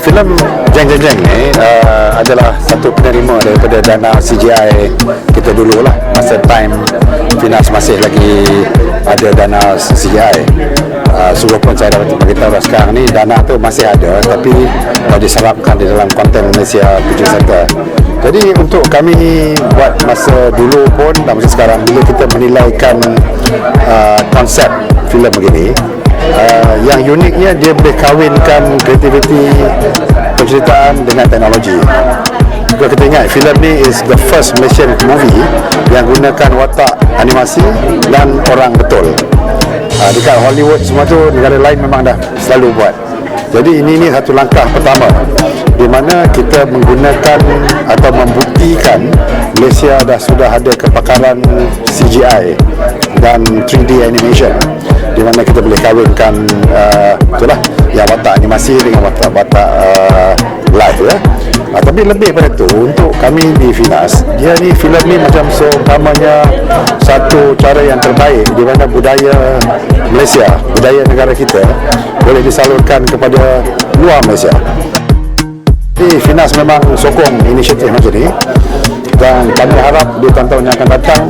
Jeng Jeng Jeng ni uh, adalah satu penerima daripada dana CGI kita dulu lah masa time Finas masih lagi ada dana CGI uh, suruh pun saya dapat beritahu lah sekarang ni dana tu masih ada tapi uh, diserapkan di dalam konten Malaysia Pujian Center jadi untuk kami buat masa dulu pun dan masa sekarang bila kita menilaikan uh, konsep filem begini uh, yang uniknya dia boleh kahwinkan kreativiti penceritaan dengan teknologi. Kalau kita ingat filem ni is the first Malaysian movie yang gunakan watak animasi dan orang betul. Uh, dekat Hollywood semua tu negara lain memang dah selalu buat. Jadi ini ni satu langkah pertama di mana kita menggunakan atau membuktikan Malaysia dah sudah ada kepakaran CGI dan 3D animation di mana kita boleh kahwinkan uh, itulah yang watak animasi dengan watak-watak uh, live ya. Uh, tapi lebih pada itu untuk kami di Finas dia ni filem ni macam seumpamanya satu cara yang terbaik di mana budaya Malaysia budaya negara kita boleh disalurkan kepada luar Malaysia jadi Finas memang sokong inisiatif macam ni dan kami harap di tahun-tahun yang akan datang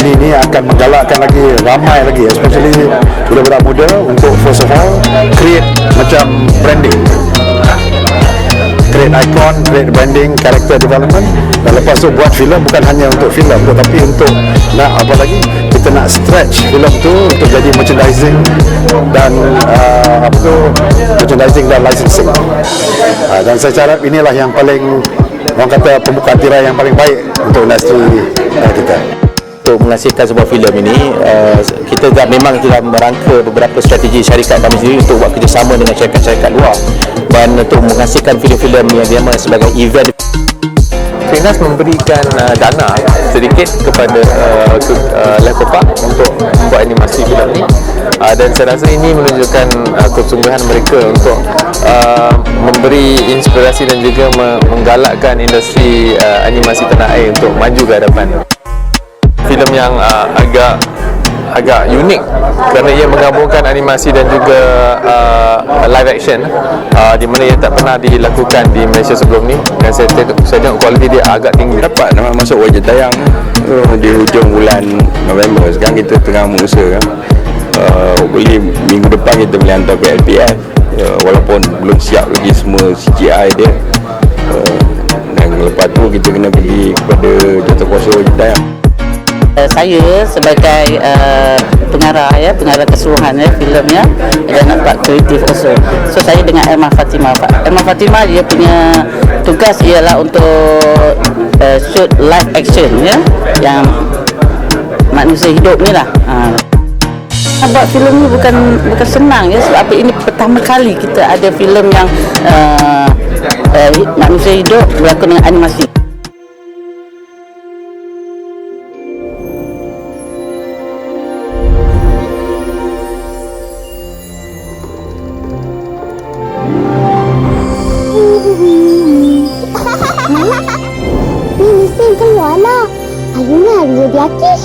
ini ini akan menggalakkan lagi ramai lagi especially budak-budak muda untuk first of all create macam branding. Create icon, create branding, character development. Dan lepas tu buat filem bukan hanya untuk filem tetapi untuk nak apa lagi kita nak stretch filem tu untuk jadi merchandising dan uh, apa tu merchandising dan licensing. Uh, dan saya harap inilah yang paling orang kata pembuka tirai yang paling baik untuk industri uh, kita untuk menghasilkan sebuah filem ini uh, kita dah memang telah merangka beberapa strategi syarikat kami sendiri untuk buat kerjasama dengan syarikat-syarikat luar. Dan untuk menghasilkan filem-filem yang diamal sebagai event. Finas memberikan uh, dana sedikit kepada uh, uh, Left Park untuk membuat animasi filem ini. Uh, dan saya rasa ini menunjukkan uh, kesungguhan mereka untuk uh, memberi inspirasi dan juga me- menggalakkan industri uh, animasi tanah air untuk maju ke hadapan filem yang uh, agak agak unik kerana ia menggabungkan animasi dan juga uh, live action uh, di mana ia tak pernah dilakukan di Malaysia sebelum ni. Dan saya tengok, saya tengok kualiti dia agak tinggi. Dapat nak masuk wajah tayang uh, di hujung bulan November. Sekarang kita tengah mengusaha uh, boleh minggu depan kita boleh hantar ke LPF uh, walaupun belum siap lagi semua CGI dia uh, dan lepas tu kita kena pergi kepada jatuh wajah tayang saya sebagai uh, pengarah ya pengarah keseluruhan ya filem ya dan nampak kreatif also. So saya dengan Emma Fatima Emma Fatima dia punya tugas ialah untuk uh, shoot live action ya yang manusia hidup ni lah. Uh. buat filem ni bukan bukan senang ya sebab apa ini pertama kali kita ada filem yang uh, uh, manusia hidup berlakon dengan animasi Będzie jakiś?